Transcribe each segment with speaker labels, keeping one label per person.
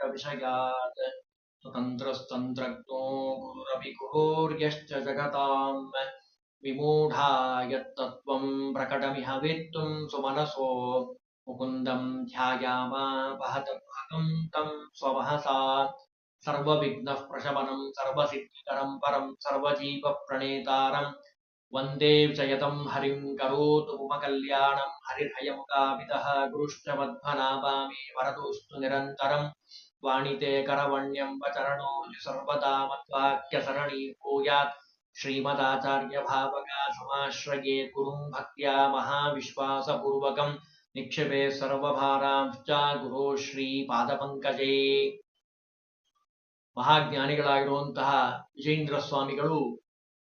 Speaker 1: कविषयात् स्वतन्त्रस्तन्त्रज्ञो गुरुरपिकुरोर्यश्च जगताम् विमूढाय तत्त्वम् प्रकटमिह वेत्तुम् सुमनसो मुकुन्दम् ध्यायामापहतमहकम् तम् स्वमहसा सर्वविघ्नः प्रशमनम् सर्वसिद्धिकरम् परम् सर्वजीवप्रणेतारम् वन्दे जयतं हरिं करोतु मम कल्याणं हरिर्हयमुखाविदः गुरुश्च मध्वनाभामि वरदोऽस्तु निरन्तरं वाणिते करवण्यं वचरणो सर्वदा मद्वाक्यसरणी भूयात् श्रीमदाचार्यभावगा समाश्रये गुरुं भक्त्या महाविश्वासपूर्वकं निक्षेपे ಸರ್ವಭಾರಾಂಶ್ಚ ಗುರು ಶ್ರೀ ಪಾದಪಂಕಜೇ ಮಹಾಜ್ಞಾನಿಗಳಾಗಿರುವಂತಹ ವಿಜೇಂದ್ರ ಸ್ವಾಮಿಗಳು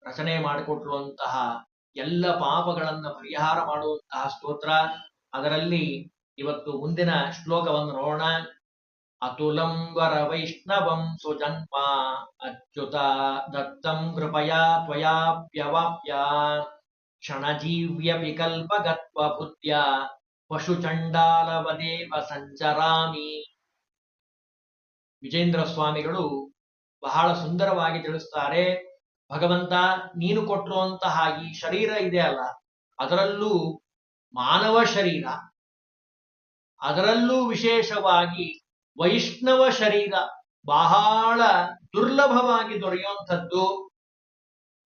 Speaker 1: ರಚನೆ ಮಾಡಿಕೊಟ್ಟಿರುವಂತಹ ಎಲ್ಲ ಪಾಪಗಳನ್ನ ಪರಿಹಾರ ಮಾಡುವಂತಹ ಸ್ತೋತ್ರ. ಅದರಲ್ಲಿ ಇವತ್ತು ಮುಂದಿನ ಶ್ಲೋಕವನ್ನು ನೋಡೋಣ. ಅತುಲಂ ವರ ವೈಷ್ಣವಂ ಸುಜನ್ಮ ಅಚ್ಯುತ ದತ್ತಂ ಕೃಪಯಾ ತ್ವಯಾಪ್ಯವಾಪ್ಯ ಕ್ಷಣಜೀವ್ಯಪಿ ಕಲ್ಪಗತ್ವ ಬುದ್ಧ್ಯ ಪಶುಚಂಡಾಲವದೇವ ಸಂಚರಾಮಿ. ವಿಜೇಂದ್ರ ಸ್ವಾಮಿಗಳು ಬಹಳ ಸುಂದರವಾಗಿ ತಿಳಿಸ್ತಾರೆ. ಭಗವಂತ ನೀನು ಕೊಟ್ಟಿರುವಂತಹ ಈ ಶರೀರ ಇದೆ ಅಲ್ಲ, ಅದರಲ್ಲೂ ಮಾನವ ಶರೀರ. ಅದರಲ್ಲೂ ವಿಶೇಷವಾಗಿ ವೈಷ್ಣವ ಶರೀರ ಬಹಳ ದುರ್ಲಭವಾಗಿ ದೊರೆಯುವಂಥದ್ದು,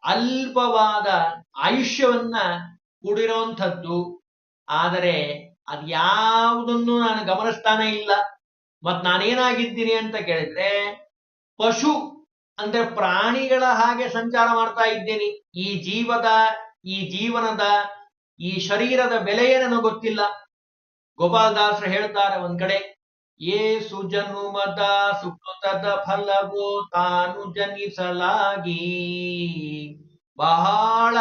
Speaker 1: ಅಲ್ಪವಾದ ಆಯುಷ್ಯವನ್ನ ಕೂಡಿರುವಂಥದ್ದು. ಆದರೆ ಅದ್ಯಾವುದನ್ನು ನಾನು ಗಮನಿಸ್ತಾನೆ ಇಲ್ಲ. ಮತ್ ನಾನೇನಾಗಿದ್ದೀನಿ ಅಂತ ಕೇಳಿದ್ರೆ, ಪಶು ಅಂದ್ರೆ ಪ್ರಾಣಿಗಳ ಹಾಗೆ ಸಂಚಾರ ಮಾಡ್ತಾ ಇದ್ದೇನೆ. ಈ ಜೀವದ, ಈ ಜೀವನದ, ಈ ಶರೀರದ ಬೆಲೆಯೇ ನನಗೆ ಗೊತ್ತಿಲ್ಲ. ಗೋಪಾಲದಾಸರು ಹೇಳ್ತಾರೆ ಒಂದ್ ಕಡೆ ಏ ಸುಜನುಮದ ಸುಕೃತದ ಫಲವೋ ತಾನು ಜನಿಸಲಾಗಿ. ಬಹಳ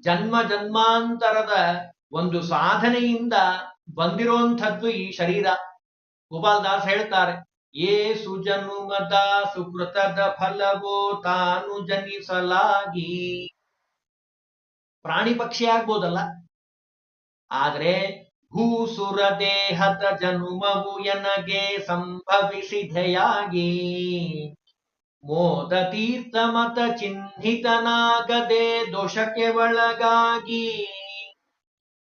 Speaker 1: ಜನ್ಮ ಜನ್ಮಾಂತರದ ಒಂದು ಸಾಧನೆಯಿಂದ ಬಂದಿರುವಂಥದ್ದು ಈ ಶರೀರ. ಗೋಪಾಲದಾಸ್ ಹೇಳ್ತಾರೆ ಏ ಸುಜನುಮದ ಸುಕೃತದ ಫಲವೋ ತಾನು ಜನಿಸಲಾಗಿ. ಪ್ರಾಣಿ ಪಕ್ಷಿ ಆಗ್ಬೋದಲ್ಲ? ಆದ್ರೆ ಭೂಸುರ ದೇಹದ ಜನುಮವು ಎನಗೆ ಸಂಭವಿಸಿದೆಯಾಗಿ. ಮೋದ ತೀರ್ಥ ಮತ ಚಿಹ್ನಿತನಾಗದೆ ದೋಷಕ್ಕೆ ಒಳಗಾಗಿ.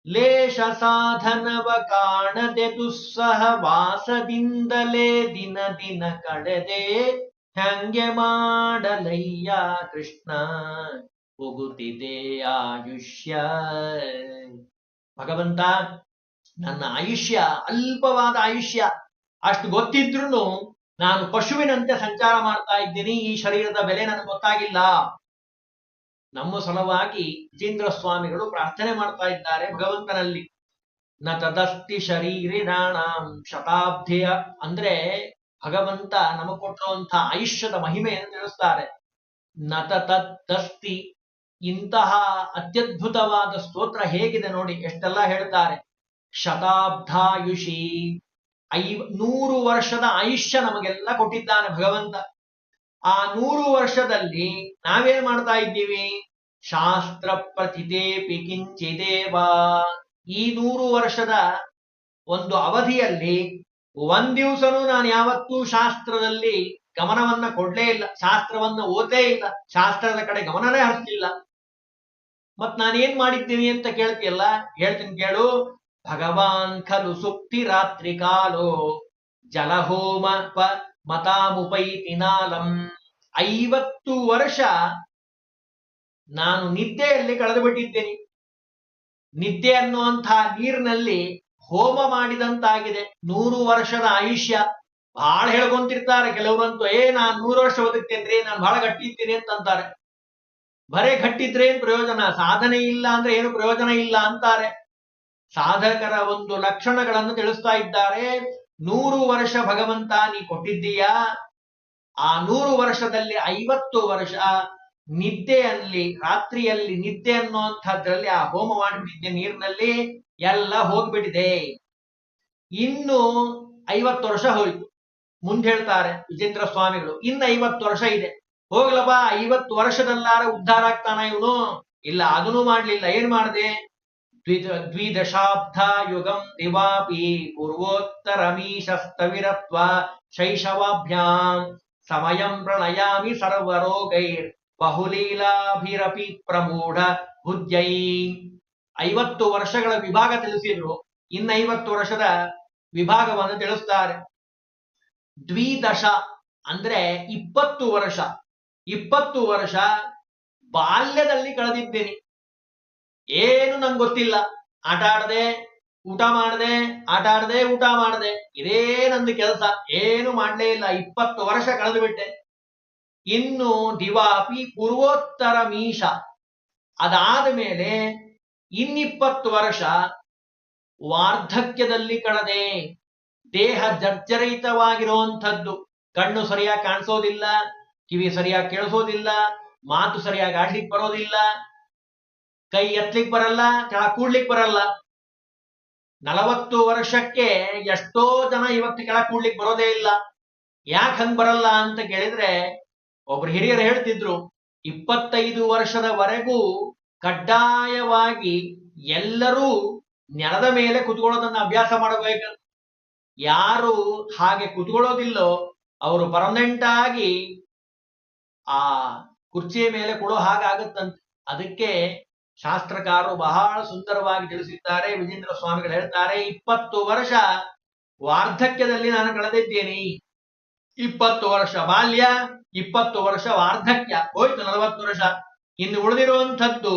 Speaker 1: ಲೇಷ ಸಾಧನವ ಕಾಣದೆ ದುಸ್ಸಹ ವಾಸದಿಂದಲೇ ದಿನ ದಿನ ಕಡೆದೆ ಹಂಗೆ ಮಾಡಲಯ್ಯ ಕೃಷ್ಣ, ಹೋಗುತ್ತಿದೆ ಆಯುಷ್ಯ. ಭಗವಂತ, ನನ್ನ ಆಯುಷ್ಯ, ಅಲ್ಪವಾದ ಆಯುಷ್ಯ. ಅಷ್ಟು ಗೊತ್ತಿದ್ರು ನಾನು ಪಶುವಿನಂತೆ ಸಂಚಾರ ಮಾಡ್ತಾ ಇದ್ದೀನಿ. ಈ ಶರೀರದ ಬೆಲೆ ನನಗೆ ಗೊತ್ತಾಗಿಲ್ಲ. ನಮ್ಮ ಸಲುವಾಗಿ ವಿಜೇಂದ್ರ ಸ್ವಾಮಿಗಳು ಪ್ರಾರ್ಥನೆ ಮಾಡ್ತಾ ಇದ್ದಾರೆ ಭಗವಂತನಲ್ಲಿ. ನ ತದಸ್ತಿ ಶರೀರಿನಾಣಾಂ ಶತಾಬ್ದಿಯ ಅಂದ್ರೆ ಭಗವಂತ ನಮಗ್ ಕೊಟ್ಟಿರುವಂತಹ ಆಯುಷ್ಯದ ಮಹಿಮೆಯನ್ನು ತಿಳಿಸ್ತಾರೆ. ನತ ತದಸ್ತಿ ಇಂತಹ ಅತ್ಯದ್ಭುತವಾದ ಸ್ತೋತ್ರ ಹೇಗಿದೆ ನೋಡಿ, ಎಷ್ಟೆಲ್ಲ ಹೇಳ್ತಾರೆ. ಶತಾಬ್ದಾಯುಷಿ ಐ ನೂರು ವರ್ಷದ ಆಯುಷ್ಯ ನಮಗೆಲ್ಲ ಕೊಟ್ಟಿದ್ದಾನೆ ಭಗವಂತ. ಆ ನೂರು ವರ್ಷದಲ್ಲಿ ನಾವೇನ್ ಮಾಡ್ತಾ ಇದ್ದೀವಿ? ಶಾಸ್ತ್ರ ಪ್ರತಿದೇಪಿ ಕಿಂಚಿದೇವಾ ಈ ನೂರು ವರ್ಷದ ಒಂದು ಅವಧಿಯಲ್ಲಿ ಒಂದ್ ದಿವಸನೂ ನಾನು ಯಾವತ್ತೂ ಶಾಸ್ತ್ರದಲ್ಲಿ ಗಮನವನ್ನ ಕೊಡ್ಲೇ ಇಲ್ಲ. ಶಾಸ್ತ್ರವನ್ನ ಓದೇ ಇಲ್ಲ. ಶಾಸ್ತ್ರದ ಕಡೆ ಗಮನನೇ ಹರಿಸ್ಲಿಲ್ಲ. ಮತ್ ನಾನೇನ್ ಮಾಡಿದ್ದೀನಿ ಅಂತ ಕೇಳ್ತಿಯಲ್ಲ? ಹೇಳ್ತೀನಿ ಕೇಳು. ಭಗವಾನ್ ಖಲು ಸುಪ್ತಿ ರಾತ್ರಿ ಕಾಲೋ ಜಲಹೋಮ ಮತಾಮುಪೈತಿನಾಲಂ. ಐವತ್ತು ವರ್ಷ ನಾನು ನಿದ್ದೆಯಲ್ಲಿ ಕಳೆದು ಬಿಟ್ಟಿದ್ದೇನೆ ನಿದ್ದೆ ಅನ್ನುವಂತಹ ನೀರಿನಲ್ಲಿ ಹೋಮ ಮಾಡಿದಂತಾಗಿದೆ. ನೂರು ವರ್ಷದ ಆಯುಷ್ಯ. ಬಹಳ ಹೇಳ್ಕೊಂತಿರ್ತಾರೆ ಕೆಲವರಂತೂ, ಏ, ನಾನ್ ನೂರು ವರ್ಷ ಬದುಕ್ತೇನ್ರಿ, ನಾನು ಬಹಳ ಗಟ್ಟಿ ಇದ್ದೀನಿ ಅಂತಂತಾರೆ. ಬರೇ ಗಟ್ಟಿದ್ರೆ ಏನ್ ಪ್ರಯೋಜನ? ಸಾಧನೆ ಇಲ್ಲ ಅಂದ್ರೆ ಏನು ಪ್ರಯೋಜನ ಇಲ್ಲ ಅಂತಾರೆ. ಸಾಧಕರ ಒಂದು ಲಕ್ಷಣಗಳನ್ನು ತಿಳಿಸ್ತಾ ಇದ್ದಾರೆ. ನೂರು ವರ್ಷ ಭಗವಂತ ನೀ ಕೊಟ್ಟಿದ್ದೀಯಾ? ಆ ನೂರು ವರ್ಷದಲ್ಲಿ ಐವತ್ತು ವರ್ಷ ನಿದ್ದೆಯಲ್ಲಿ, ರಾತ್ರಿಯಲ್ಲಿ ನಿದ್ದೆ ಅನ್ನುವಂಥದ್ರಲ್ಲಿ, ಆ ಹೋಮ ಮಾಡಿಬಿಟ್ಟಿದ್ದೆ ನೀರಿನಲ್ಲಿ ಎಲ್ಲ ಹೋಗ್ಬಿಟ್ಟಿದೆ. ಇನ್ನು ಐವತ್ತು ವರ್ಷ ಹೋಯ್ತು. ಮುಂದೆ ಹೇಳ್ತಾರೆ ವಿಜೇಂದ್ರ ಸ್ವಾಮಿಗಳು, ಇನ್ನು ಐವತ್ತು ವರ್ಷ ಇದೆ. ಹೋಗ್ಲಪ್ಪ, ಐವತ್ತು ವರ್ಷದಲ್ಲಾರ ಉದ್ಧಾರ ಆಗ್ತಾನ ಇವನು? ಇಲ್ಲ, ಅದನ್ನು ಮಾಡ್ಲಿಲ್ಲ. ಏನ್ ಮಾಡ್ದೆ? ದ್ವಿಜ, ದ್ವಿದಶಾಬ್ದಾಯುಗಂ ದಿವಾಪಿ ಪೂರ್ವೋತ್ತರಮೀಶಸ್ತವಿರತ್ವ ಶೈಶವಾಭ್ಯಾಂ ಸಮಯಂ ಪ್ರಣಯಾಮಿ ಸರ್ವರೋಗೈರ್ ಬಹುಲೀಲಾಭಿರಪಿ ಪ್ರಮೂಢ ಬುದ್ಧೈ ಐವತ್ತು ವರ್ಷಗಳ ವಿಭಾಗ ತಿಳಿಸಿದ್ರು. ಇನ್ನ ಐವತ್ತು ವರ್ಷದ ವಿಭಾಗವನ್ನು ತಿಳಿಸ್ತಾರೆ. ದ್ವಿದಶ ಅಂದ್ರೆ ಇಪ್ಪತ್ತು ವರ್ಷ. ಇಪ್ಪತ್ತು ವರ್ಷ ಬಾಲ್ಯದಲ್ಲಿ ಕಳೆದಿದ್ದೀನಿ. ಏನು ನಂಗೆ ಗೊತ್ತಿಲ್ಲ. ಆಟ ಆಡದೆ, ಊಟ ಮಾಡದೆ, ಆಟ ಆಡದೆ, ಊಟ ಮಾಡದೆ. ಇದೇ ನಂದು ಕೆಲಸ. ಏನು ಮಾಡ್ಲೇ ಇಲ್ಲ. ಇಪ್ಪತ್ತು ವರ್ಷ ಕಳೆದು ಬಿಟ್ಟೆ. ಇನ್ನು ದಿವಾಪಿ ಪೂರ್ವೋತ್ತರ ಮೀಶ ಅದಾದ ಮೇಲೆ ಇನ್ನಿಪ್ಪತ್ತು ವರ್ಷ ವಾರ್ಧಕ್ಯದಲ್ಲಿ ಕಳದೆ. ದೇಹ ಜರ್ಜರಿತವಾಗಿರುವಂಥದ್ದು ಕಣ್ಣು ಸರಿಯಾಗಿ ಕಾಣಿಸೋದಿಲ್ಲ, ಕಿವಿ ಸರಿಯಾಗಿ ಕೇಳಿಸೋದಿಲ್ಲ, ಮಾತು ಸರಿಯಾಗಿ ಆಡ್ಲಿಕ್ಕೆ ಬರೋದಿಲ್ಲ. ಕೈ ಎತ್ತಲಿಕ್ ಬರಲ್ಲ ಕೆಳ ಕೂಡ್ಲಿಕ್ ಬರಲ್ಲ. ನಲವತ್ತು ವರ್ಷಕ್ಕೆ ಎಷ್ಟೋ ಜನ ಇವತ್ತು ಕೆಳ ಕೂಡ್ಲಿಕ್ ಬರೋದೇ ಇಲ್ಲ. ಯಾಕೆ ಹಂಗ್ ಬರಲ್ಲ ಅಂತ ಕೇಳಿದ್ರೆ, ಒಬ್ರು ಹಿರಿಯರು ಹೇಳ್ತಿದ್ರು, ಇಪ್ಪತ್ತೈದು ವರ್ಷದವರೆಗೂ ಕಡ್ಡಾಯವಾಗಿ ಎಲ್ಲರೂ ನೆಲದ ಮೇಲೆ ಕುತ್ಕೊಳ್ಳೋದನ್ನ ಅಭ್ಯಾಸ ಮಾಡಬೇಕು. ಯಾರು ಹಾಗೆ ಕುತ್ಕೊಳ್ಳೋದಿಲ್ಲೋ, ಅವರು ಪರ್ಮನೆಂಟ್ ಆಗಿ ಆ ಕುರ್ಚಿಯ ಮೇಲೆ ಕೊಡೋ ಹಾಗಾಗತ್ತಂತೆ. ಅದಕ್ಕೆ ಶಾಸ್ತ್ರಕಾರರು ಬಹಳ ಸುಂದರವಾಗಿ ತಿಳಿಸಿದ್ದಾರೆ. ವಿಜೇಂದ್ರ ಸ್ವಾಮಿಗಳು ಹೇಳ್ತಾರೆ, ಇಪ್ಪತ್ತು ವರ್ಷ ವಾರ್ಧಕ್ಯದಲ್ಲಿ ನಾನು ಕಳೆದಿದ್ದೇನೆ. ಇಪ್ಪತ್ತು ವರ್ಷ ಬಾಲ್ಯ, ಇಪ್ಪತ್ತು ವರ್ಷ ವಾರ್ಧಕ್ಯ, ಹೋಯ್ತು ನಲವತ್ತು ವರ್ಷ. ಇನ್ನು ಉಳಿದಿರುವಂಥದ್ದು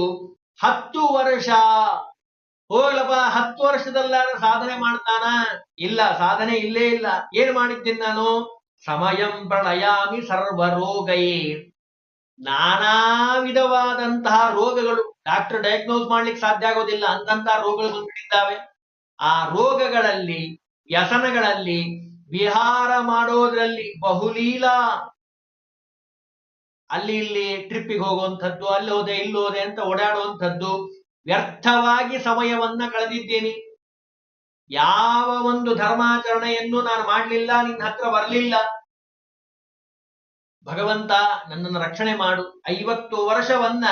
Speaker 1: ಹತ್ತು ವರ್ಷ. ಹೋಗ್ಲಪ್ಪ, ಹತ್ತು ವರ್ಷದಲ್ಲಾರ ಸಾಧನೆ ಮಾಡ್ತಾನ? ಇಲ್ಲ, ಸಾಧನೆ ಇಲ್ಲೇ ಇಲ್ಲ. ಏನ್ ಮಾಡಿದ್ದೀನಿ ನಾನು? ಸಮಯಂ ಪ್ರಣಯಾಮಿ ಸರ್ವರೋಗೈ ನಾನಾ ವಿಧವಾದಂತಹ ರೋಗಗಳು ಡಾಕ್ಟರ್ ಡಯಾಗ್ನೋಸ್ ಮಾಡ್ಲಿಕ್ಕೆ ಸಾಧ್ಯ ಆಗೋದಿಲ್ಲ ಅಂತಂತಹ ರೋಗಗಳು ಬಂದ್ಬಿಟ್ಟಿದ್ದಾವೆ ಆ ರೋಗಗಳಲ್ಲಿ, ವ್ಯಸನಗಳಲ್ಲಿ, ವಿಹಾರ ಮಾಡೋದ್ರಲ್ಲಿ ಬಹುಲೀಲ ಅಲ್ಲಿ ಇಲ್ಲಿ ಟ್ರಿಪ್ಪಿಗೆ ಹೋಗುವಂಥದ್ದು, ಅಲ್ಲಿ ಹೋದೆ, ಇಲ್ಲಿ ಹೋದೆ ಅಂತ ಓಡಾಡುವಂಥದ್ದು, ವ್ಯರ್ಥವಾಗಿ ಸಮಯವನ್ನ ಕಳೆದಿದ್ದೇನೆ. ಯಾವ ಒಂದು ಧರ್ಮಾಚರಣೆಯನ್ನು ನಾನು ಮಾಡಲಿಲ್ಲ, ನಿನ್ನ ಹತ್ರ ಬರಲಿಲ್ಲ ಭಗವಂತ ನನ್ನನ್ನು ರಕ್ಷಣೆ ಮಾಡು. ಐವತ್ತು ವರ್ಷವನ್ನ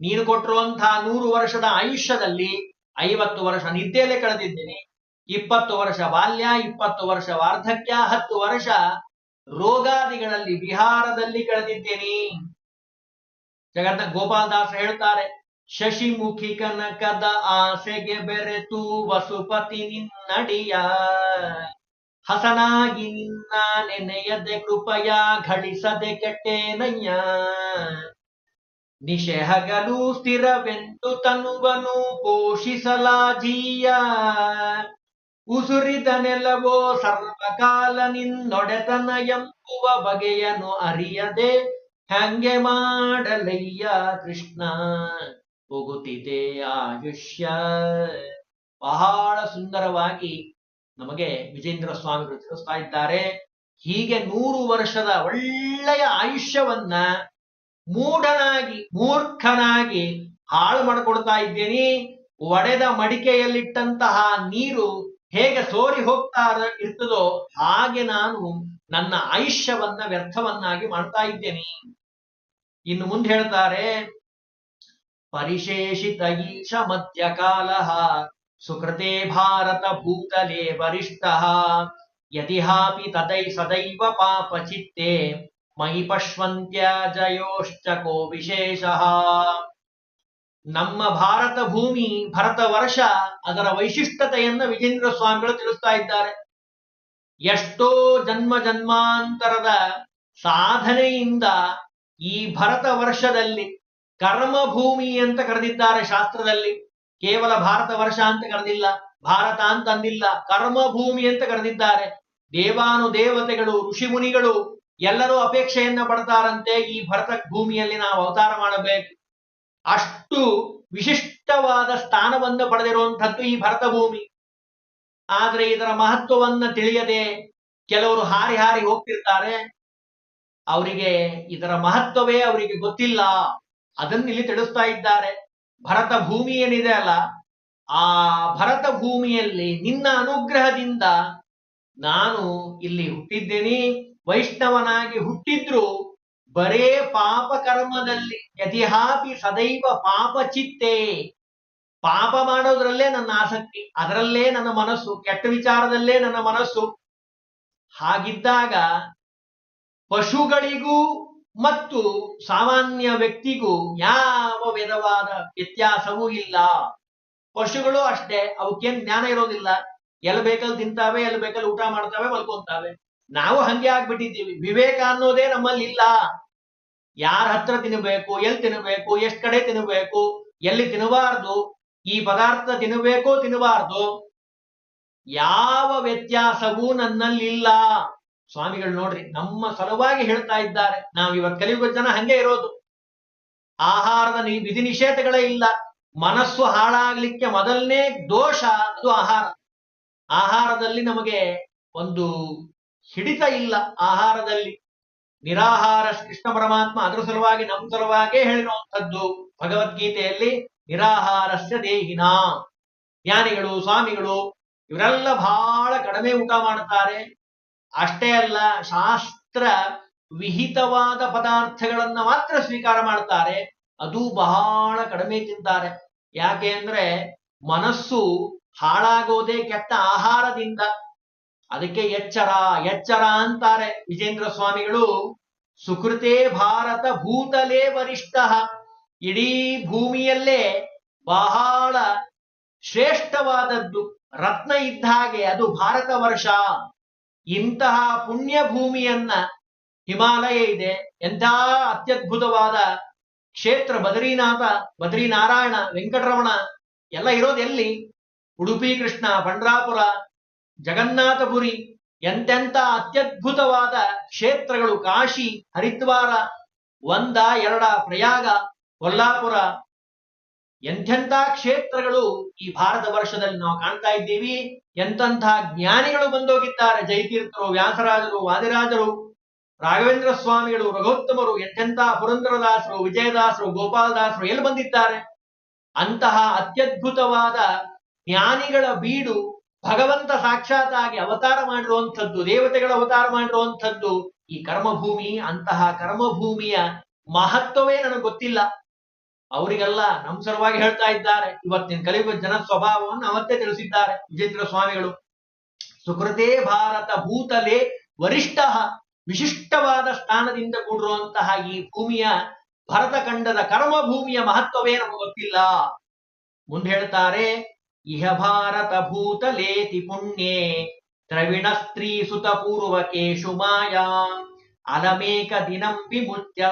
Speaker 1: ನೀನು ಕೊಟ್ಟಿರುವಂತಹ ನೂರು ವರ್ಷದ ಆಯುಷ್ಯದಲ್ಲಿ ಐವತ್ತು ವರ್ಷ ನಿದ್ದೆಯಲ್ಲೇ ಕಳೆದಿದ್ದೇನೆ. ಇಪ್ಪತ್ತು ವರ್ಷ ಬಾಲ್ಯ, ಇಪ್ಪತ್ತು ವರ್ಷ ವಾರ್ಧಕ್ಯ, ಹತ್ತು ವರ್ಷ ರೋಗಾದಿಗಳಲ್ಲಿ ಬಿಹಾರದಲ್ಲಿ ಕಳೆದಿದ್ದೇನೆ. ಜಗತ್ತ ಗೋಪಾಲದಾಸ ಹೇಳ್ತಾರೆ, ಶಶಿಮುಖಿ ಕನಕದ ಆಸೆಗೆ ಬೆರೆತು ವಸುಪತಿ ನಿನ್ನಡಿಯ. ಹಸನಾಗಿ ನಿನ್ನ ನೆನೆಯದೆ ಕೃಪಯ ಘಳಿಸದೆ ಕೆಟ್ಟೇನಯ್ಯ. ನಿಶೆ ಹಗಲು ಸ್ಥಿರವೆಂದು ತನುವನು ಪೋಷಿಸಲಾಜೀಯ. ಉಸುರಿದ ನೆಲವೋ ಸರ್ವಕಾಲ ನಿನ್ನೊಡೆತನ ಎಂಬುವ ಬಗೆಯನು ಅರಿಯದೆ ಹಂಗೆ ಮಾಡಲಯ್ಯ ಕೃಷ್ಣ. ಹೋಗುತ್ತಿದೆ ಆಯುಷ್ಯ. ಬಹಳ ಸುಂದರವಾಗಿ ನಮಗೆ ವಿಜೇಂದ್ರ ಸ್ವಾಮಿಗಳು ತಿಳಿಸ್ತಾ ಇದ್ದಾರೆ. ಹೀಗೆ ನೂರು ವರ್ಷದ ಒಳ್ಳೆಯ ಆಯುಷ್ಯವನ್ನ ಮೂಢನಾಗಿ, ಮೂರ್ಖನಾಗಿ ಹಾಳು ಮಾಡಿಕೊಡ್ತಾ ಇದ್ದೇನೆ. ಒಡೆದ ಮಡಿಕೆಯಲ್ಲಿಟ್ಟಂತಹ ನೀರು ಹೇಗೆ ಸೋರಿ ಹೋಗ್ತಾ ಇರ್ತದೋ ಹಾಗೆ ನಾನು ನನ್ನ ಆಯುಷ್ಯವನ್ನ ವ್ಯರ್ಥವನ್ನಾಗಿ ಮಾಡ್ತಾ ಇದ್ದೇನೆ. ಇನ್ನು ಮುಂದೆ ಹೇಳ್ತಾರೆ, ಪರಿಶೇಷಿತ ಈಶ ಮಧ್ಯಕಾಲ ಸುಕೃತೆ ಭಾರತ ಭೂತಲೆ ವರಿಷ್ಠ ಯತಿಹಾಪಿ ತದೈ ಸದೈವ ಪಾಪ ಚಿತ್ತೆ ಮಯಿ ಪಶ್ವಂತ್ಯ ಜಯೋಶ್ಚ ಕೋ ವಿಶೇಷ ನಮ್ಮ ಭಾರತ ಭೂಮಿ ಭರತ ವರ್ಷ ಅದರ ವೈಶಿಷ್ಟ್ಯತೆಯನ್ನ ವಿಜೇಂದ್ರ ಸ್ವಾಮಿಗಳು ತಿಳಿಸ್ತಾ ಇದ್ದಾರೆ. ಎಷ್ಟೋ ಜನ್ಮ ಜನ್ಮಾಂತರದ ಸಾಧನೆಯಿಂದ ಈ ಭರತ ವರ್ಷದಲ್ಲಿ ಕರ್ಮ ಭೂಮಿ ಅಂತ ಕರೆದಿದ್ದಾರೆ ಶಾಸ್ತ್ರದಲ್ಲಿ. ಕೇವಲ ಭಾರತ ವರ್ಷ ಅಂತ ಕರೆದಿಲ್ಲ, ಭಾರತ ಅಂತ ಅಂದಿಲ್ಲ ಕರ್ಮ ಭೂಮಿ ಅಂತ ಕರೆದಿದ್ದಾರೆ. ದೇವಾನು ದೇವತೆಗಳು ಋಷಿ ಮುನಿಗಳು ಎಲ್ಲರೂ ಅಪೇಕ್ಷೆಯನ್ನ ಪಡ್ತಾರಂತೆ ಈ ಭರತ ಭೂಮಿಯಲ್ಲಿ ನಾವು ಅವತಾರ ಮಾಡಬೇಕು. ಅಷ್ಟು ವಿಶಿಷ್ಟವಾದ ಸ್ಥಾನವನ್ನು ಪಡೆದಿರುವಂಥದ್ದು ಈ ಭರತ ಭೂಮಿ. ಆದ್ರೆ ಇದರ ಮಹತ್ವವನ್ನ ತಿಳಿಯದೆ ಕೆಲವರು ಹಾರಿ ಹಾರಿ ಹೋಗ್ತಿರ್ತಾರೆ. ಅವರಿಗೆ ಇದರ ಮಹತ್ವವೇ ಅವರಿಗೆ ಗೊತ್ತಿಲ್ಲ. ಅದನ್ನ ಇಲ್ಲಿ ತಿಳಿಸ್ತಾ ಇದ್ದಾರೆ. ಭರತ ಭೂಮಿ ಏನಿದೆ ಅಲ್ಲ, ಆ ಭರತ ಭೂಮಿಯಲ್ಲಿ ನಿನ್ನ ಅನುಗ್ರಹದಿಂದ ನಾನು ಇಲ್ಲಿ ಹುಟ್ಟಿದ್ದೇನೆ. ವೈಷ್ಣವನಾಗಿ ಹುಟ್ಟಿದ್ರು ಬರೇ ಪಾಪ ಕರ್ಮದಲ್ಲಿ ಯತಿಹಾಪಿ ಸದೈವ ಪಾಪ ಚಿತ್ತೆ. ಪಾಪ ಮಾಡೋದ್ರಲ್ಲೇ ನನ್ನ ಆಸಕ್ತಿ, ಅದರಲ್ಲೇ ನನ್ನ ಮನಸ್ಸು, ಕೆಟ್ಟ ವಿಚಾರದಲ್ಲೇ ನನ್ನ ಮನಸ್ಸು. ಹಾಗಿದ್ದಾಗ ಪಶುಗಳಿಗೂ ಮತ್ತು ಸಾಮಾನ್ಯ ವ್ಯಕ್ತಿಗೂ ಯಾವ ವಿಧವಾದ ವ್ಯತ್ಯಾಸವೂ ಇಲ್ಲ. ಪಶುಗಳು ಅಷ್ಟೇ, ಅವಕ್ಕೇನ್ ಜ್ಞಾನ ಇರೋದಿಲ್ಲ. ಎಲ್ಲಿ ಬೇಕಲ್ಲಿ ತಿಂತಾವೆ ಎಲ್ಲಿ ಬೇಕಲ್ಲಿ ಊಟ ಮಾಡ್ತಾವೆ, ಮಲ್ಕೊಂತಾವೆ. ನಾವು ಹಂಗೆ ಆಗ್ಬಿಟ್ಟಿದ್ದೀವಿ. ವಿವೇಕ ಅನ್ನೋದೇ ನಮ್ಮಲ್ಲಿ ಇಲ್ಲ. ಯಾರ ಹತ್ರ ತಿನ್ನಬೇಕು ಎಲ್ಲಿ ತಿನ್ನಬೇಕು ಎಷ್ಟ್ ಕಡೆ ತಿನ್ನಬೇಕು ಎಲ್ಲಿ ತಿನ್ನಬಾರ್ದು ಈ ಪದಾರ್ಥ ತಿನ್ನಬೇಕೋ ತಿನ್ನಬಾರ್ದು ಯಾವ ವ್ಯತ್ಯಾಸವೂ ನನ್ನಲ್ಲಿಲ್ಲ. ಸ್ವಾಮಿಗಳು ನೋಡ್ರಿ, ನಮ್ಮ ಸಲುವಾಗಿ ಹೇಳ್ತಾ ಇದ್ದಾರೆ. ನಾವು ಇವತ್ತು ಕಲಿಯುಗ ಜನ ಹಂಗೆ ಇರೋದು. ಆಹಾರದ ವಿಧಿ ನಿಷೇಧಗಳೇ ಇಲ್ಲ. ಮನಸ್ಸು ಹಾಳಾಗ್ಲಿಕ್ಕೆ ಮೊದಲನೇ ದೋಷ ಅದು ಆಹಾರ. ಆಹಾರದಲ್ಲಿ ನಮಗೆ ಒಂದು ಹಿಡಿತ ಇಲ್ಲ ಆಹಾರದಲ್ಲಿ. ನಿರಾಹಾರ ಕೃಷ್ಣ ಪರಮಾತ್ಮ ಅದರ ಸಲುವಾಗಿ ನಮ್ಮ ಸಲುವಾಗೇ ಹೇಳಿರುವಂಥದ್ದು ಭಗವದ್ಗೀತೆಯಲ್ಲಿ, ನಿರಾಹಾರಸ್ಯ ದೇಹಿನ. ಜ್ಞಾನಿಗಳು, ಸ್ವಾಮಿಗಳು ಇವರೆಲ್ಲ ಬಹಳ ಕಡಿಮೆ ಊಟ ಮಾಡ್ತಾರೆ. ಅಷ್ಟೇ ಅಲ್ಲ, ಶಾಸ್ತ್ರ ವಿಹಿತವಾದ ಪದಾರ್ಥಗಳನ್ನ ಮಾತ್ರ ಸ್ವೀಕಾರ ಮಾಡ್ತಾರೆ, ಅದು ಬಹಳ ಕಡಿಮೆ ತಿಂತಾರೆ. ಯಾಕೆ ಅಂದ್ರೆ ಮನಸ್ಸು ಹಾಳಾಗೋದೇ ಕೆಟ್ಟ ಆಹಾರದಿಂದ. ಅದಕ್ಕೆ ಎಚ್ಚರ ಎಚ್ಚರ ಅಂತಾರೆ ವಿಜೇಂದ್ರ ಸ್ವಾಮಿಗಳು. ಸುಕೃತೆ ಭಾರತ ಭೂತಲೇ ವರಿಷ್ಠ. ಇಡೀ ಭೂಮಿಯಲ್ಲೇ ಬಹಳ ಶ್ರೇಷ್ಠವಾದದ್ದು. ರತ್ನ ಇದ್ದ ಹಾಗೆ ಅದು ಭಾರತ ವರ್ಷ. ಇಂತಹ ಪುಣ್ಯ ಭೂಮಿಯನ್ನ ಹಿಮಾಲಯ ಇದೆ. ಎಂಥ ಅತ್ಯದ್ಭುತವಾದ ಕ್ಷೇತ್ರ ಬದ್ರಿನಾಥ, ಬದ್ರಿನಾರಾಯಣ, ವೆಂಕಟರಮಣ ಎಲ್ಲ ಇರೋದೆಲ್ಲಿ ಉಡುಪಿ, ಕೃಷ್ಣ, ಪಂಡ್ರಾಪುರ, ಜಗನ್ನಾಥಪುರಿ ಎಂತೆಂತ ಅತ್ಯದ್ಭುತವಾದ ಕ್ಷೇತ್ರಗಳು. ಕಾಶಿ, ಹರಿದ್ವಾರ, ಒಂದ ಎರಡ ಪ್ರಯಾಗ, ಕೊಲ್ಲಾಪುರ ಎಂಥೆಂಥ ಕ್ಷೇತ್ರಗಳು ಈ ಭಾರತ ವರ್ಷದಲ್ಲಿ ನಾವು ಕಾಣ್ತಾ ಇದ್ದೀವಿ. ಎಂತೆಂಥ ಜ್ಞಾನಿಗಳು ಬಂದೋಗಿದ್ದಾರೆ, ಜಯತೀರ್ಥರು, ವ್ಯಾಸರಾಜರು, ವಾದಿರಾಜರು, ರಾಘವೇಂದ್ರ ಸ್ವಾಮಿಗಳು, ರಘೋತ್ತಮರು ಎಂತೆಂಥ ಪುರಂದರದಾಸರು, ವಿಜಯದಾಸರು, ಗೋಪಾಲದಾಸರು ಎಲ್ಲಿ ಬಂದಿದ್ದಾರೆ? ಅಂತಹ ಅತ್ಯದ್ಭುತವಾದ ಜ್ಞಾನಿಗಳ ಬೀಡು ಭಗವಂತ ಸಾಕ್ಷಾತ್ತಾಗಿ ಅವತಾರ ಮಾಡಿರುವಂಥದ್ದು, ದೇವತೆಗಳ ಅವತಾರ ಮಾಡಿರುವಂಥದ್ದು ಈ ಕರ್ಮಭೂಮಿ. ಅಂತಹ ಕರ್ಮಭೂಮಿಯ ಮಹತ್ವವೇ ನನಗೆ ಗೊತ್ತಿಲ್ಲ. ಅವರಿಗೆಲ್ಲ ನಮ್ಮ ಸಲುವಾಗಿ ಹೇಳ್ತಾ ಇದ್ದಾರೆ. ಇವತ್ತಿನ ಕಲಿಯುಗ ಜನ ಸ್ವಭಾವವನ್ನು ಅವತ್ತೇ ತಿಳಿಸಿದ್ದಾರೆ. ವಿಜೇಂದ್ರ ಸ್ವಾಮಿಗಳು ಸುಕೃತೇ ಭಾರತ ಭೂತಲೆ ವರಿಷ್ಠ ವಿಶಿಷ್ಟವಾದ ಸ್ಥಾನದಿಂದ ಕೂಡಿರುವಂತಹ ಈ ಭೂಮಿಯ ಭರತಖಂಡದ ಕರ್ಮಭೂಮಿಯ ಮಹತ್ವವೇ ನಮಗೆ ಗೊತ್ತಿಲ್ಲ? ಮುಂದೆ ಹೇಳ್ತಾರೆ, ಇಹ ಭಾರತ ಭೂತಲೇತಿ ಪುಣ್ಯೇ ದ್ರವಿಣ ಸ್ತ್ರೀ ಸುತ ಪೂರ್ವಕೇಶು ಮಾಯಾ ಅಲಮೇಕ ದಿನಂ ವಿಮುತ್ಯ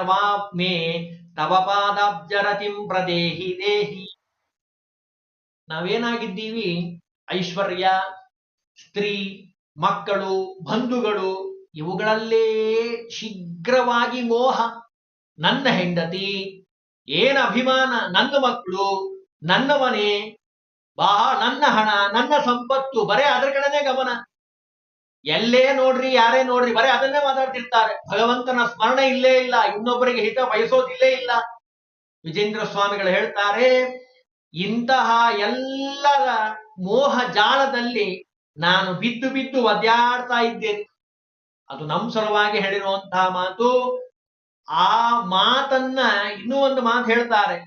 Speaker 1: ತವ ಪಾದಾಬ್ಜರತಿಂ ಪ್ರದೇಹಿ ದೇಹಿ. ನಾವೇನಾಗಿದ್ದೀವಿ? ಐಶ್ವರ್ಯ, ಸ್ತ್ರೀ, ಮಕ್ಕಳು, ಬಂಧುಗಳು, ಇವುಗಳಲ್ಲೇ ಶೀಘ್ರವಾಗಿ ಮೋಹ. ನನ್ನ ಹೆಂಡತಿ, ಏನ ಅಭಿಮಾನ? ನನ್ನ ಮಕ್ಕಳು ನನ್ನ ಮನೆ ಬಹಳ ನನ್ನ ಹಣ, ನನ್ನ ಸಂಪತ್ತು, ಬರೇ ಅದರ ಕಡೆನೇ ಗಮನ. ಎಲ್ಲೇ ನೋಡ್ರಿ, ಯಾರೇ ನೋಡ್ರಿ, ಬರೇ ಅದನ್ನೇ ಮಾತಾಡ್ತಿರ್ತಾರೆ. ಭಗವಂತನ ಸ್ಮರಣೆ ಇಲ್ಲೇ ಇಲ್ಲ, ಇನ್ನೊಬ್ಬರಿಗೆ ಹಿತ ಬಯಸೋದಿಲ್ಲೇ ಇಲ್ಲ ವಿಜೇಂದ್ರ ಸ್ವಾಮಿಗಳು ಹೇಳ್ತಾರೆ, ಇಂತಹ ಎಲ್ಲರ ಮೋಹ ಜಾಲದಲ್ಲಿ ನಾನು ಬಿದ್ದು ಬಿದ್ದು ಒದ್ಯಾಡ್ತಾ ಇದ್ದೇನೆ ಅದು ನಮ್ ಸಲುವಾಗಿ ಹೇಳಿರುವಂತಹ ಮಾತು. ಆ ಮಾತನ್ನ ಇನ್ನೂ ಒಂದು ಮಾತು ಹೇಳ್ತಾರೆ.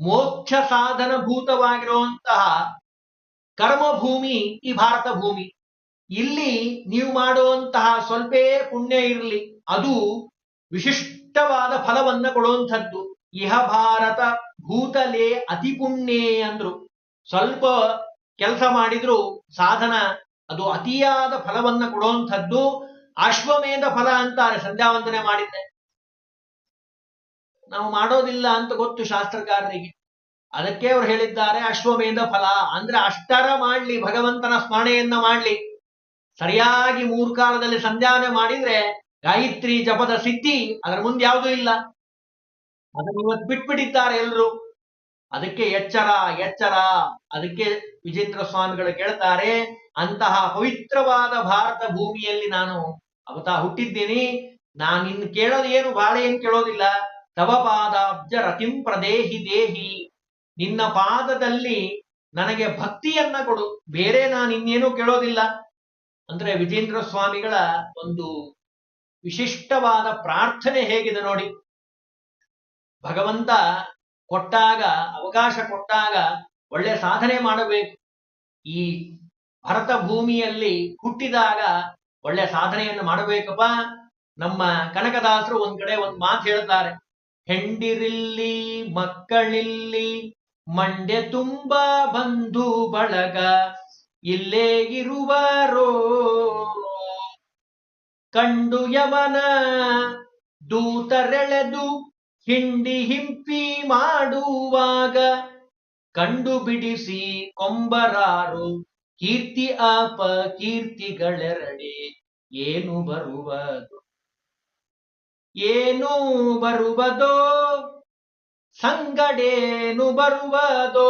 Speaker 1: ಮೋಕ್ಷ ಸಾಧನ ಭೂತವಾಗಿರುವಂತಹ ಕರ್ಮಭೂಮಿ ಈ ಭಾರತ ಭೂಮಿ. ಇಲ್ಲಿ ನೀವು ಮಾಡುವಂತಹ ಸ್ವಲ್ಪೇ ಪುಣ್ಯ ಇರಲಿ. ಅದು ವಿಶಿಷ್ಟವಾದ ಫಲವನ್ನ ಕೊಡುವಂಥದ್ದು. ಇಹ ಭಾರತ ಭೂತಲೇ ಅತಿ ಪುಣ್ಯೇ ಅಂದ್ರು. ಸ್ವಲ್ಪ ಕೆಲಸ ಮಾಡಿದ್ರು ಸಾಧನ, ಅದು ಅತಿಯಾದ ಫಲವನ್ನ ಕೊಡುವಂಥದ್ದು. ಅಶ್ವಮೇಧ ಫಲ ಅಂತಾರೆ, ಸಂಧ್ಯಾವಂದನೆ ಮಾಡಿದ್ರೆ. ನಾವು ಮಾಡೋದಿಲ್ಲ ಅಂತ ಗೊತ್ತು ಶಾಸ್ತ್ರಕಾರರಿಗೆ ಅದಕ್ಕೆ ಅವ್ರು ಹೇಳಿದ್ದಾರೆ ಅಶ್ವಮೇಧ ಫಲ. ಅಂದ್ರೆ ಅಷ್ಟರ ಮಾಡ್ಲಿ, ಭಗವಂತನ ಸ್ಮರಣೆಯನ್ನ ಮಾಡ್ಲಿ. ಸರಿಯಾಗಿ ಮೂರು ಕಾಲದಲ್ಲಿ ಸಂಧ್ಯಾನೆ ಮಾಡಿದ್ರೆ ಗಾಯತ್ರಿ ಜಪದ ಸಿದ್ಧಿ ಅದರ ಮುಂದೆ ಯಾವುದೂ ಇಲ್ಲ. ಅದನ್ನು ಇವತ್ತು ಬಿಟ್ಬಿಟ್ಟಿದ್ದಾರೆ ಎಲ್ಲರೂ ಅದಕ್ಕೆ ಎಚ್ಚರ ಎಚ್ಚರ. ಅದಕ್ಕೆ ವಿಜೇಂದ್ರ ಸ್ವಾಮಿಗಳು ಕೇಳ್ತಾರೆ, ಅಂತಹ ಪವಿತ್ರವಾದ ಭಾರತ ಭೂಮಿಯಲ್ಲಿ ನಾನು ಅವತಾ ಹುಟ್ಟಿದ್ದೀನಿ. ನಾನು ಇನ್ನು ಕೇಳೋದು ಏನು ಬಹಳ ಏನ್ ಕೇಳೋದಿಲ್ಲ. ತವ ಪಾದಾಬ್ಜ ರತಿಂ ಪ್ರದೇಹಿ ದೇಹಿ. ನಿನ್ನ ಪಾದದಲ್ಲಿ ನನಗೆ ಭಕ್ತಿಯನ್ನ ಕೊಡು. ಬೇರೆ ನಾನು ಇನ್ನೇನು ಕೇಳೋದಿಲ್ಲ. ಅಂದ್ರೆ ವಿಜೇಂದ್ರ ಸ್ವಾಮಿಗಳ ಒಂದು ವಿಶಿಷ್ಟವಾದ ಪ್ರಾರ್ಥನೆ ಹೇಗಿದೆ ನೋಡಿ. ಭಗವಂತ ಕೊಟ್ಟಾಗ, ಅವಕಾಶ ಕೊಟ್ಟಾಗ ಒಳ್ಳೆ ಸಾಧನೆ ಮಾಡಬೇಕು. ಈ ಭರತ ಭೂಮಿಯಲ್ಲಿ ಹುಟ್ಟಿದಾಗ ಒಳ್ಳೆ ಸಾಧನೆಯನ್ನು ಮಾಡಬೇಕಪ್ಪ. ನಮ್ಮ ಕನಕದಾಸರು ಒಂದ್ ಕಡೆ ಒಂದ್ ಮಾತು ಹೇಳ್ತಾರೆ. ಹೆಂಡಿರಿಲ್ಲಿ, ಮಕ್ಕಳಿಲ್ಲಿ, ಮಂಡ್ಯ ತುಂಬಾ ಬಂಧು ಬಳಗ. ಇಲ್ಲೇ ಇರುವರೋ ಕಂಡು ಯವನ ದೂತರೆಳೆದು ಹಿಂಡಿ ಹಿಂಪಿ ಮಾಡುವಾಗ ಕಂಡು ಬಿಡಿಸಿ ಕೊಂಬರಾರು, ಕೀರ್ತಿ ಆಪ ಕೀರ್ತಿಗಳೆರಡೆ, ಏನು ಬರುವುದು? ಏನು ಬರುವುದೋ? ಸಂಗಡೇನು ಬರುವುದೋ?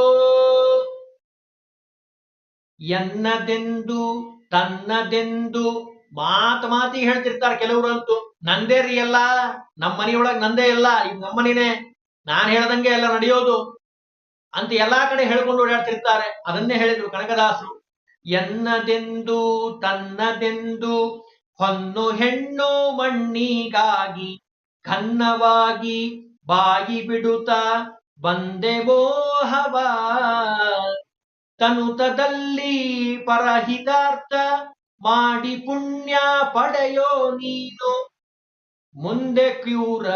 Speaker 1: ಎನ್ನದೆಂದು, ತನ್ನದೆಂದು ಮಾತು ಮಾತಿ ಹೇಳ್ತಿರ್ತಾರೆ ಕೆಲವರಂತೂ. ನಂದೇ ರೀ ಎಲ್ಲ, ನಮ್ಮ ಮನೆಯೊಳಗ್ ನಂದೇ ಎಲ್ಲ ಈಗ ನಮ್ಮನಿನೇ ನಾನ್ ಹೇಳ್ದಂಗೆ ಎಲ್ಲ ನಡೆಯೋದು ಅಂತ ಎಲ್ಲಾ ಕಡೆ ಹೇಳ್ಕೊಂಡು ಓಡಾಡ್ತಿರ್ತಾರೆ. ಅದನ್ನೇ ಹೇಳಿದ್ರು ಕನಕದಾಸರು. ಎನ್ನದೆಂದು, ತನ್ನದೆಂದು, ಹೊನ್ನು ಹೆಣ್ಣು ಮಣ್ಣಿಗಾಗಿ ಖನ್ನವಾಗಿ ಬಾಯಿ ಬಿಡುತ್ತ ಬಂದೆವೋ ಮೋಹವ ತನುತದಲ್ಲಿ ಪರಹಿತಾರ್ಥ ಮಾಡಿ ಪುಣ್ಯ ಪಡೆಯೋ ನೀನು. ಮುಂದೆ ಕ್ಯೂರ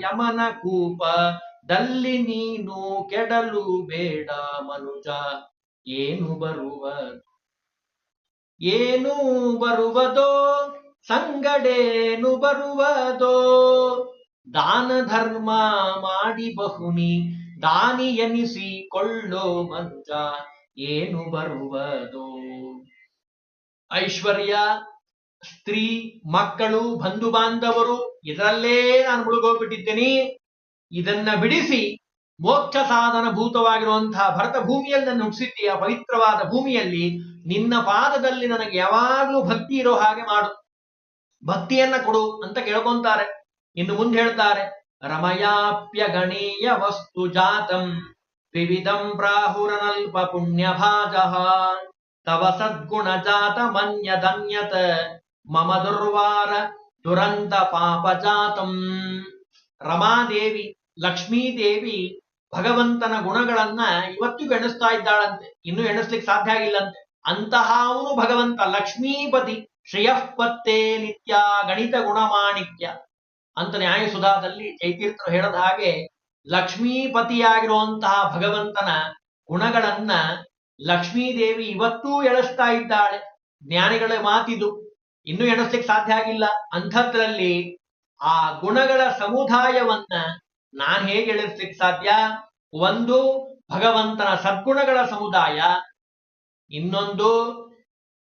Speaker 1: ಯಮನ ಕೂಪದಲ್ಲಿ ನೀನು ಕೆಡಲು ಬೇಡ ಮನುಜ. ಏನು ಬರುವ ಏನು ಬರುವದೋ? ಸಂಗಡೇನು ಬರುವದೋ? ದಾನ ಧರ್ಮ ಮಾಡಿ ಬಹುನಿ ದಾನಿ ಎನಿಸಿಕೊಳ್ಳೋ ಮನುಜ. ಏನು ಬರುವುದು? ಐಶ್ವರ್ಯ, ಸ್ತ್ರೀ, ಮಕ್ಕಳು, ಬಂಧು ಬಾಂಧವರು, ಇದರಲ್ಲೇ ನಾನು ಮುಳುಗೋಗ್ಬಿಟ್ಟಿದ್ದೇನೆ. ಇದನ್ನ ಬಿಡಿಸಿ ಮೋಕ್ಷ ಸಾಧನ ಭೂತವಾಗಿರುವಂತಹ ಭರತ ಭೂಮಿಯಲ್ಲಿ ನನ್ನ ಹುಟ್ಟಿಸಿದ್ದೀಯ ಪವಿತ್ರವಾದ ಭೂಮಿಯಲ್ಲಿ ನಿನ್ನ ಪಾದದಲ್ಲಿ ನನಗೆ ಯಾವಾಗಲೂ ಭಕ್ತಿ ಇರೋ ಹಾಗೆ ಮಾಡು. ಭಕ್ತಿಯನ್ನ ಕೊಡು ಅಂತ ಕೇಳ್ಕೊಂತಾರೆ. ಇನ್ನು ಮುಂದೆ ಹೇಳ್ತಾರೆ, ರಮಯಾಪ್ಯ ಗಣೀಯ ವಸ್ತು ಜಾತಂ. ವಿವಿಧಂ ಪ್ರಾಹುರನಲ್ಪ ಪುಣ್ಯ ಭಾಜಃ ತವ ಸದ್ಗುಣ ಜಾತ ಮನ್ಯ ಧನ್ಯತ ಮಮ ದುರ್ವಾರ ದುರಂತ ಪಾಪ ಜಾತಂ ರಮಾದೇವಿ ಲಕ್ಷ್ಮೀದೇವಿ ಭಗವಂತನ ಗುಣಗಳನ್ನ ಇವತ್ತು ಎಣಿಸ್ತಾ ಇದ್ದಾಳಂತೆ. ಇನ್ನು ಎಣಿಸ್ಲಿಕ್ಕೆ ಸಾಧ್ಯ ಆಗಿಲ್ಲಂತೆ. ಅಂತಹ ಅವನು ಭಗವಂತ, ಲಕ್ಷ್ಮೀಪತಿ, ಶ್ರೇಯಃಪತ್ತೇ ನಿತ್ಯ ಗಣಿತ ಗುಣಮಾಣಿಕ್ಯ ಅಂತ ನ್ಯಾಯಸುಧಾದಲ್ಲಿ ಚೈತೀರ್ಥರು ಹೇಳದ ಹಾಗೆ ಲಕ್ಷ್ಮೀಪತಿಯಾಗಿರುವಂತಹ ಭಗವಂತನ ಗುಣಗಳನ್ನ ಲಕ್ಷ್ಮೀದೇವಿ ಇವತ್ತೂ ಎಣಿಸ್ತಾ ಇದ್ದಾಳೆ. ಜ್ಞಾನಿಗಳ ಮಾತಿದು, ಇನ್ನೂ ಎಣಿಸ್ಲಿಕ್ಕೆ ಸಾಧ್ಯ ಆಗಿಲ್ಲ. ಅಂಥದ್ರಲ್ಲಿ ಆ ಗುಣಗಳ ಸಮುದಾಯವನ್ನ ನಾನ್ ಹೇಗೆ ಎಳಿಸ್ಲಿಕ್ಕೆ ಸಾಧ್ಯ? ಒಂದು, ಭಗವಂತನ ಸದ್ಗುಣಗಳ ಸಮುದಾಯ. ಇನ್ನೊಂದು,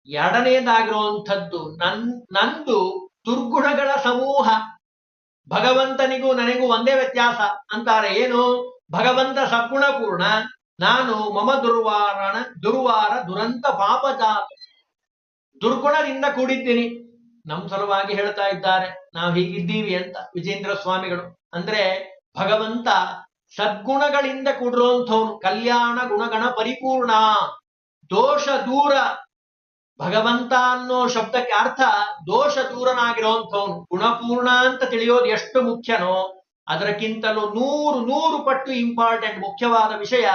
Speaker 1: ಎರಡನೇದಾಗಿರುವಂಥದ್ದು ನನ್, ನಂದು ದುರ್ಗುಣಗಳ ಸಮೂಹ. ಭಗವಂತನಿಗೂ ನನಗೂ ಒಂದೇ ವ್ಯತ್ಯಾಸ ಅಂತಾರೆ ಏನು? ಭಗವಂತ ಸಗುಣ ಪೂರ್ಣ ನಾನು ಮಮ ದುರ್ವಾರಣ, ದುರ್ವಾರ ದುರಂತ ಪಾಪಜಾತ ದುರ್ಗುಣದಿಂದ ಕೂಡಿದ್ದೀನಿ. ನಮ್ ಸಲುವಾಗಿ ಹೇಳ್ತಾ ಇದ್ದಾರೆ, ನಾವು ಹೀಗಿದ್ದೀವಿ ಅಂತ ವಿಜೇಂದ್ರ ಸ್ವಾಮಿಗಳು. ಅಂದ್ರೆ ಭಗವಂತ ಸದ್ಗುಣಗಳಿಂದ ಕೂಡಿರುವಂಥವ್ನು. ಕಲ್ಯಾಣ ಗುಣಗಣ ಪರಿಪೂರ್ಣ, ದೋಷ ದೂರ. ಭಗವಂತ ಅನ್ನೋ ಶಬ್ದಕ್ಕೆ ಅರ್ಥ ದೋಷ ದೂರನಾಗಿರೋಂಥವನು ಗುಣಪೂರ್ಣ ಅಂತ ತಿಳಿಯೋದು ಎಷ್ಟು ಮುಖ್ಯನೋ ಅದರಕ್ಕಿಂತಲೂ ನೂರು ನೂರು ಪಟ್ಟು ಇಂಪಾರ್ಟೆಂಟ್ ಮುಖ್ಯವಾದ ವಿಷಯ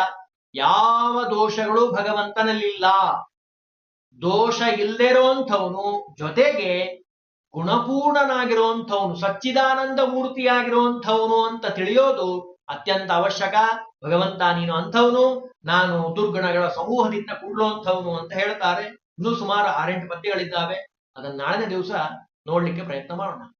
Speaker 1: ಯಾವ ದೋಷಗಳು ಭಗವಂತನಲ್ಲಿಲ್ಲ. ದೋಷ ಇಲ್ಲದಿರೋಂಥವನು ಜೊತೆಗೆ ಗುಣಪೂರ್ಣನಾಗಿರುವಂಥವನು, ಸಚ್ಚಿದಾನಂದ ಮೂರ್ತಿಯಾಗಿರುವಂಥವನು ಅಂತ ತಿಳಿಯೋದು ಅತ್ಯಂತ ಅವಶ್ಯಕ. ಭಗವಂತ ನೀನು ಅಂಥವನು, ನಾನು ದುರ್ಗುಣಗಳ ಸಮೂಹದಿಂದ ಕೂಡ್ಲೋಂಥವನು ಅಂತ ಹೇಳ್ತಾರೆ. ಇನ್ನೂ ಸುಮಾರು ಆರೆಂಟು ಪದ್ಯಗಳಿದ್ದಾವೆ. ಅದನ್ನ ನಾಳಿನ ದಿವಸ ನೋಡ್ಲಿಕ್ಕೆ ಪ್ರಯತ್ನ ಮಾಡೋಣ.